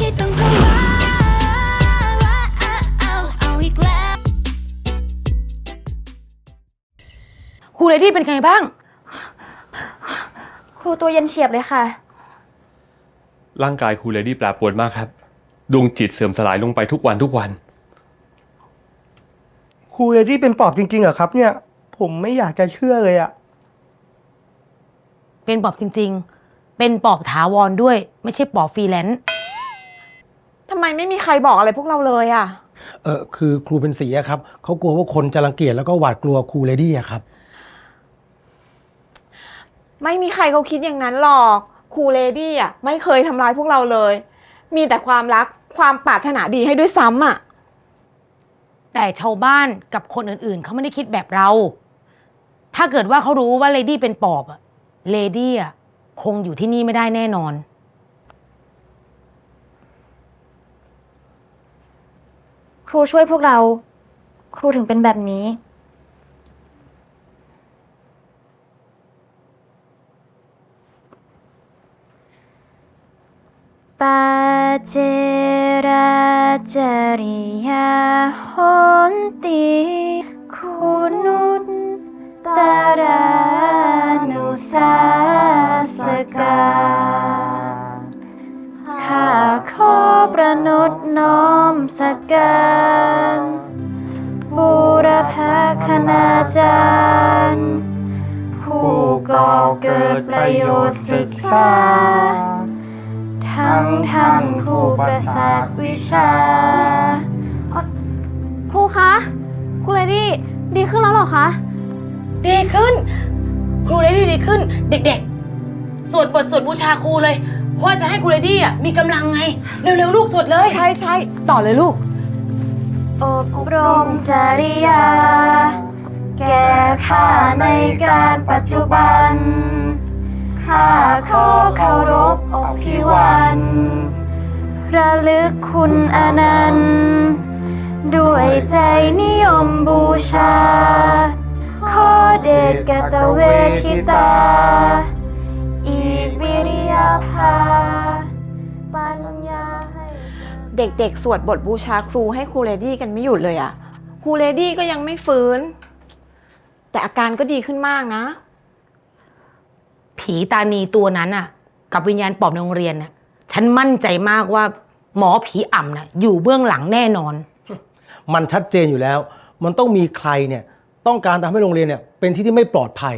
ที่ต้องภาวะเอาเอาอีกแล้ว ครูเลดี้เป็นไงบ้าง ครูตัวเย็นเฉียบเลยค่ะ ร่างกายครูเลดี้แปรปรวนมากครับ ดวงจิตเสื่อมสลายลงไปทุกวันทุกวัน ครูเอดี้เป็นปอบจริงๆเหรอครับ เนี่ย ผมไม่อยากจะเชื่อเลยอะเป็นปอบจริง ๆ เป็นปอบถาวรด้วย ไม่ใช่ปอบฟรีแลนซ์ทำไมไม่มีใครบอกอะไรพวกเราเลยอะเออคือครูเป็นสีอะครับเขากลัวว่าคนจะรังเกียจแล้วก็หวาดกลัวครูเลดี้อะครับ ไม่มีใครเขาคิดอย่างนั้นหรอกครูเลดี้อะไม่เคยทำร้ายพวกเราเลย มีแต่ความรักความปรารถนาดีให้ด้วยซ้ำอะแต่ชาวบ้านกับคนอื่นๆ เขาไม่ได้คิดแบบเรา ถ้าเกิดว่าเขารู้ว่าเลดี้เป็นปอบอะเลดี้อะคงอยู่ที่นี่ไม่ได้แน่นอน ครูช่วยพวกเรา ครูถึงเป็นแบบนี้ ปาเจราจริยาหนติคุณุตตารานุสาสกาข้าขอประนต น้อมสักการบูรพาคณาจารย์ ผู้ก่อเกิดประโยชน์ศึกษา ทั้งท่านผู้ประสาทวิชา ครูคะ ครูเลดี้ดีขึ้นแล้วหรอคะ ดีขึ้น ครูเลดี้ดีขึ้น เด็กๆ สวดบทสวดบูชาครูเลยเพราะ ว่าจะให้ครูเลดี้อะมีกำลังไง เร็วๆลูกสวดเลย ใช่ใช่ต่อเลยลูก อบรมจริยา แก่ข้าในการปัจจุบัน ข้าขอเคารพอภิวันระลึกคุณอนันต์ด้วยใจนิยมบูชา ขอเดชกตเวทิตา ด็กๆ สวดบทบูชาครูให้ครูเลดี้กันไม่หยุดเลยอะครูเลดี้ก็ยังไม่ฟื้น แต่อาการก็ดีขึ้นมากนะ ผีตานีตัวนั้นอะกับวิญญาณปอบในโรงเรียนน่ะ ฉันมั่นใจมากว่าหมอผีอ่ำน่ะ อยู่เบื้องหลังแน่นอน มันชัดเจนอยู่แล้ว มันต้องมีใครเนี่ยต้องการทำให้โรงเรียนเนี่ยเป็นที่ที่ไม่ปลอดภัย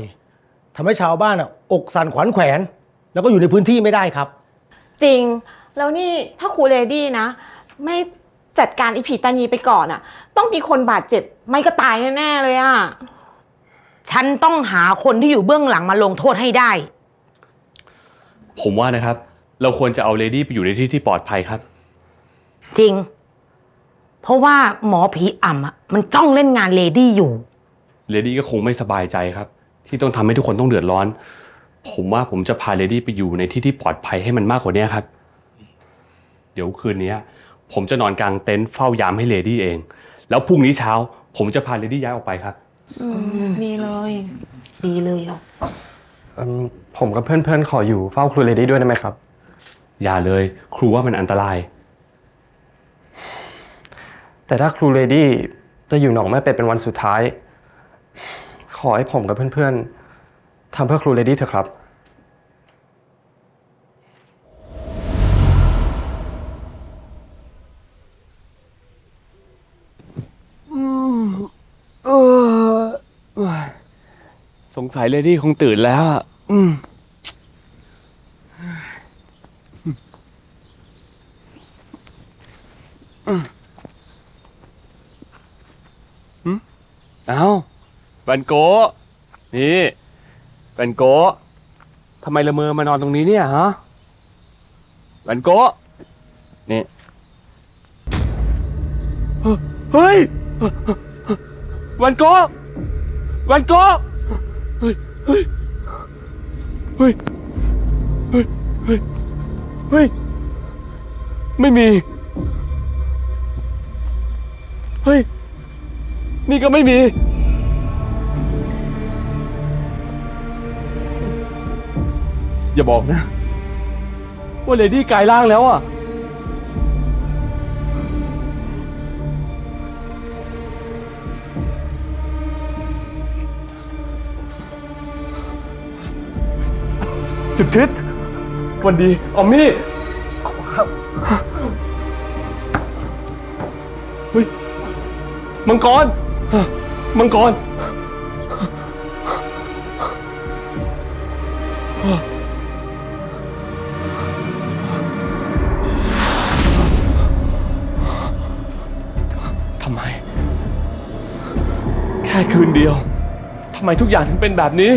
ทำให้ชาวบ้านอะอกสั่นขวัญแขวน แล้วก็อยู่ในพื้นที่ไม่ได้ครับ จริง แล้วนี่ถ้าครูเลดี้นะ ไม่จัดการอีผีตานีไปก่อนอะ ต้องมีคนบาดเจ็บ ไม่ก็ตายแน่ๆเลยอะ ฉันต้องหาคนที่อยู่เบื้องหลังมาลงโทษให้ได้ ผมว่านะครับ เราควรจะเอาเลดี้ไปอยู่ในที่ที่ปลอดภัยครับ จริง เพราะว่าหมอผีอ่ำอะมันจ้องเล่นงานเลดี้อยู่ เลดี้ก็คงไม่สบายใจครับ ที่ต้องทำให้ทุกคนต้องเดือดร้อน ผมว่าผมจะพาเลดี้ไปอยู่ในที่ที่ปลอดภัยให้มันมากกว่านี้ครับ เดี๋ยวคืนนี้ ผมจะนอนกลางเต็นท์เฝ้ายามให้เลดี้เอง แล้วพรุ่งนี้เช้า ผมจะพาเลดี้ย้ายออกไปครับดีเลย ดีเลยอะเอิ่มผมกับเพื่อนๆ ขออยู่เฝ้าครูเลดี้ด้วยได้ไหมครับ อย่าเลย ครูว่ามันอันตราย แต่ถ้าครูเลดี้จะอยู่หนองแม่เป็ดเป็นวันสุดท้าย ขอให้ผมกับเพื่อนๆทำเพื่อครูเลดี้เถอะครับ สงสัยเลดี้คงตื่นแล้วอะอืมอืมเอาแวนโกะนี่แวนโกะทำไมละเมอมานอนตรงนี้เนี่ยฮะแวนโกะนี่เฮ้ยแวนโกะแวนโกะ เฮ้ย เฮ้ย เฮ้ย เฮ้ย เฮ้ย เฮ้ย ไม่มี เฮ้ย นี่ก็ไม่มี อย่าบอกนะ ว่าเลดี้กลายร่างแล้วอะ สิบทิศวันดี ออมมี่ครับเฮ้ยมังกร มังกร ทำไม แค่คืนเดียว ทำไมทุกอย่างถึงเป็นแบบนี้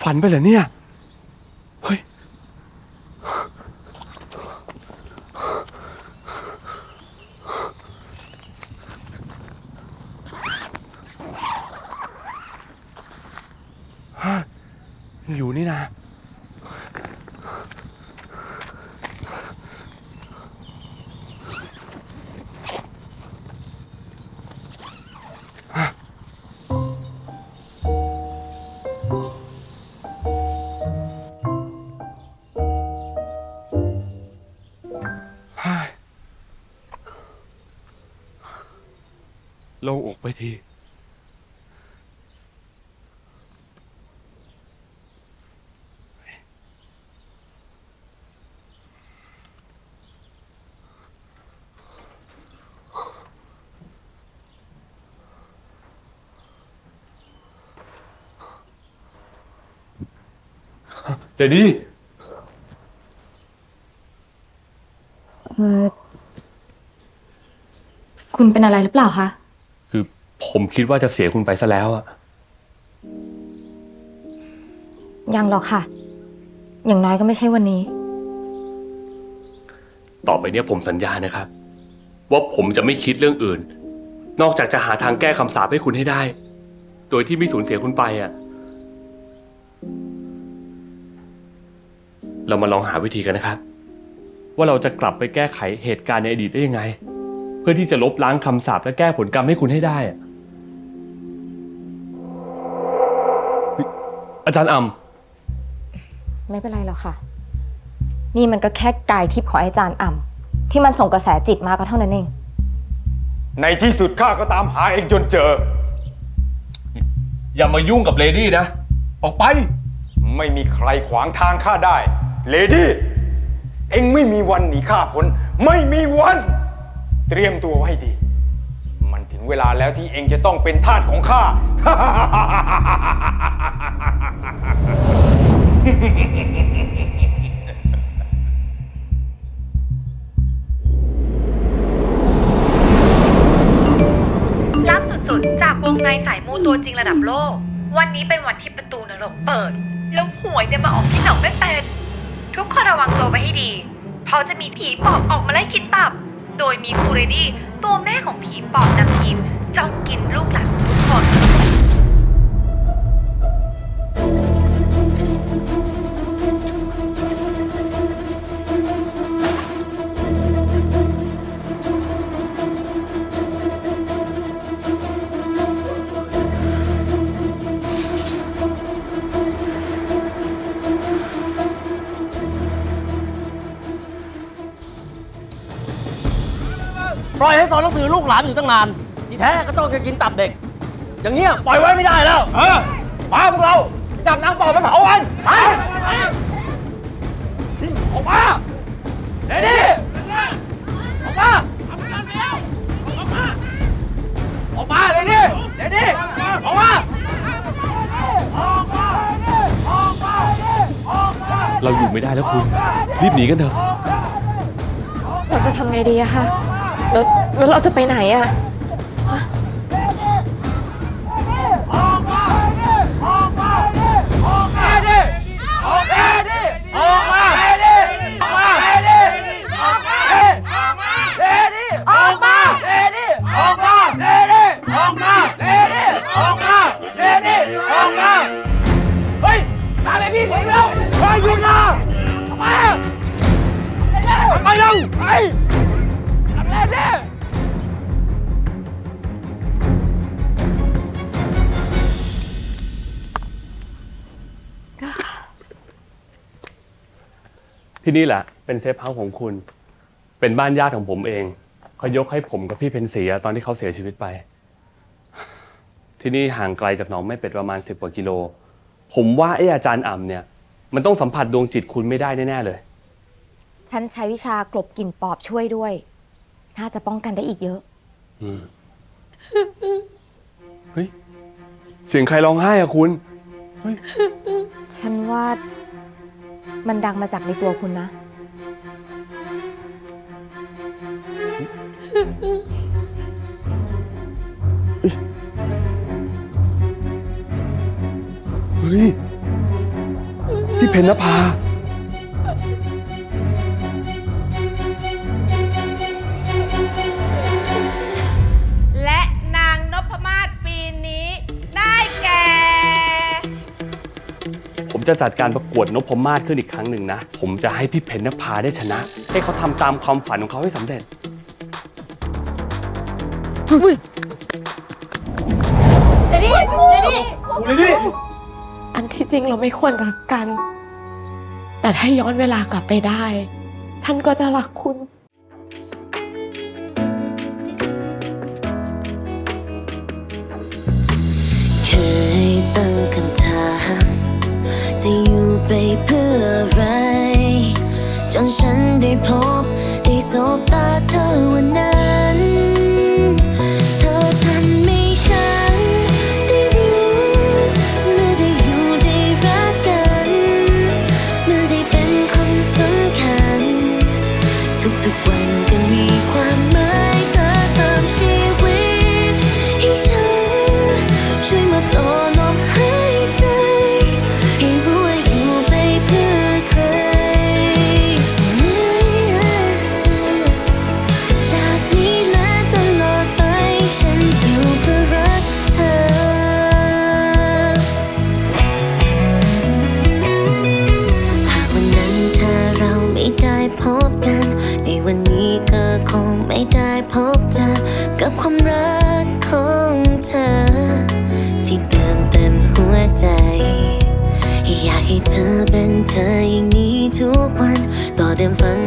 ฝันไปเหรอเนี่ย เฮ้ย อยู่นี่นะ โล่งอกไปทีเดดดี้เออคุณเป็นอะไรหรือเปล่าคะ ผมคิดว่าจะเสียคุณไปซะแล้วอะยังหรอกค่ะ อย่างน้อยก็ไม่ใช่วันนี้ ต่อไปเนี้ยผมสัญญานะครับ ว่าผมจะไม่คิดเรื่องอื่น นอกจากจะหาทางแก้คำสาปให้คุณให้ได้ โดยที่ไม่สูญเสียคุณไปอะเรามาลองหาวิธีกันนะครับ ว่าเราจะกลับไปแก้ไขเหตุการณ์ในอดีตได้ยังไง เพื่อที่จะลบล้างคำสาปและแก้ผลกรรมให้คุณให้ได้อะ อาจารย์อ่ำไม่เป็นไรหรอกค่ะ นี่มันก็แค่กายทิพย์ของอาจารย์อ่ำที่มันส่งกระแสจิตมาก็เท่านั้นเอง ในที่สุดข้าก็ตามหาเองจนเจออย่ามายุ่งกับเลดี้นะ ออกไป ไม่มีใครขวางทางข้าได้ เลดี้ เองไม่มีวันหนีข้าพ้น ไม่มีวัน เตรียมตัวไว้ดี มันถึงเวลาแล้วที่เองจะต้องเป็นทาสของข้า ลับสุดๆ จากวงในสายมูตัวจริงระดับโลก วันนี้เป็นวันที่ประตูนรกเปิด แล้วหวยเนี่ยมาออกที่หนองไม่เป็น ทุกคนระวังตัวไว้ให้ดี เพราะจะมีผีปอบออกมาไล่กินตับ โดยมีคูเรดี้ตัวแม่ของผีปอบนำทีมจ้องกินลูกหลานทุกคน ปล่อยให้สอนหนังสือลูกหลานอยู่ตั้งนานที่แท้ก็ต้องจะกินตับเด็ก อย่างเงี้ยปล่อยไว้ไม่ได้แล้ว เออมาพวกเราจับนางปอบไปเผากันไปออกมาเดี๋ยวนี้ออกมาออกมาเดี๋ยวนี้เดี๋ยวนี้ออกมาเราอยู่ไม่ได้แล้วคุณ รีบหนีกันเถอะ เราจะทำไงดีอะคะ แล้วแล้วเราจะไปไหนอะ ที่นี่แหละเป็นเซฟเฮาส์ของคุณ เป็นบ้านญาติของผมเองเขายกให้ผมกับพี่เพนสีอะตอนที่เขาเสียชีวิตไป ที่นี่ห่างไกลจากหนองแม่เป็ดประมาณสิบกว่ากิโล ผมว่าไอ้อาจารย์อ่ำเนี่ย มันต้องสัมผัสดวงจิตคุณไม่ได้แน่ๆเลย ฉันใช้วิชากลบกลิ่นปอบช่วยด้วย น่าจะป้องกันได้อีกเยอะ อืมเฮ้ย เสียงใครร้องไห้อะคุณ ฉันว่า มันดังมาจากในตัวคุณนะ เฮ้ย พี่เพนนภา จะจัดการประกวดนพมาศขึ้นอีกครั้งหนึ่งนะ ผมจะให้พี่เพนนภาได้ชนะ ให้เขาทำตามความฝันของเขาให้สำเร็จอันที่จริงเราไม่ควรรักกัน แต่ถ้าย้อนเวลากลับไปได้ท่านก็จะรักคุณ ไความรักของเธอ ที่เติมเต็มหัวใจ อยากให้เธอเป็นเธออย่างนี้ทุกวัน ต่อเดิมฝัน